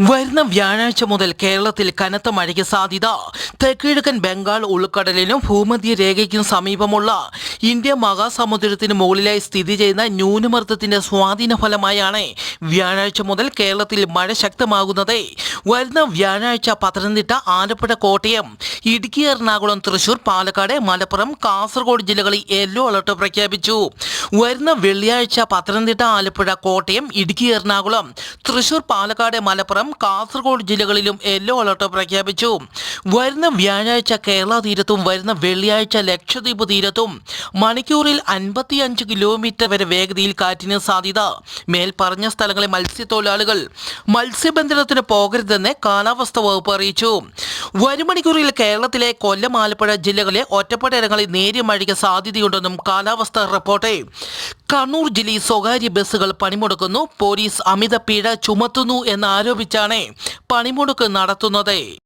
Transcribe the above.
വരുന്ന വ്യാഴാഴ്ച മുതൽ കേരളത്തിൽ കനത്ത മഴയ്ക്ക് സാധ്യത. തെക്കിഴക്കൻ ബംഗാൾ ഉൾക്കടലിനും ഭൂമധ്യ രേഖയ്ക്കും സമീപമുള്ള ഇന്ത്യ മഹാസമുദ്രത്തിന് മുകളിലായി സ്ഥിതി ചെയ്യുന്ന ന്യൂനമർദ്ദത്തിന്റെ സ്വാധീന ഫലമായാണ് വ്യാഴാഴ്ച മുതൽ കേരളത്തിൽ മഴ ശക്തമാകുന്നത്. വരുന്ന വ്യാഴാഴ്ച പത്തനംതിട്ട ആലപ്പുഴ കോട്ടയം ഇടുക്കി എറണാകുളം തൃശൂർ പാലക്കാട് മലപ്പുറം കാസർഗോഡ് ജില്ലകളിൽ യെല്ലോ അലർട്ട് പ്രഖ്യാപിച്ചു. വരുന്ന വെള്ളിയാഴ്ച പത്തനംതിട്ട ആലപ്പുഴ കോട്ടയം ഇടുക്കി എറണാകുളം തൃശൂർ പാലക്കാട് മലപ്പുറം കാസർഗോഡ് ജില്ലകളിലും യെല്ലോ അലർട്ട് പ്രഖ്യാപിച്ചു. വരുന്ന വ്യാഴാഴ്ച കേരള തീരത്തും വരുന്ന വെള്ളിയാഴ്ച ലക്ഷദ്വീപ് തീരത്തും മണിക്കൂറിൽ അൻപത്തിയഞ്ച് കിലോമീറ്റർ വരെ വേഗതയിൽ കാറ്റിന് സാധ്യത. മേൽപ്പറഞ്ഞ സ്ഥലങ്ങളിൽ മത്സ്യത്തൊഴിലാളികൾ മത്സ്യബന്ധനത്തിന് പോകരുതെന്ന് കാലാവസ്ഥ വകുപ്പ് അറിയിച്ചു. വരും മണിക്കൂറിൽ കേരളത്തിലെ കൊല്ലം ആലപ്പുഴ ജില്ലകളിലെ ഒറ്റപ്പെട്ടയിടങ്ങളിൽ നേരിയ മഴയ്ക്ക് സാധ്യതയുണ്ടെന്നും കാലാവസ്ഥ റിപ്പോർട്ട്. കണ്ണൂർ ജില്ലയിൽ സ്വകാര്യ ബസ്സുകൾ പണിമുടക്കുന്നു. പോലീസ് അമിത പിഴ ചുമത്തുന്നു എന്നാരോപിച്ചാണ് പണിമുടക്ക് നടത്തുന്നത്.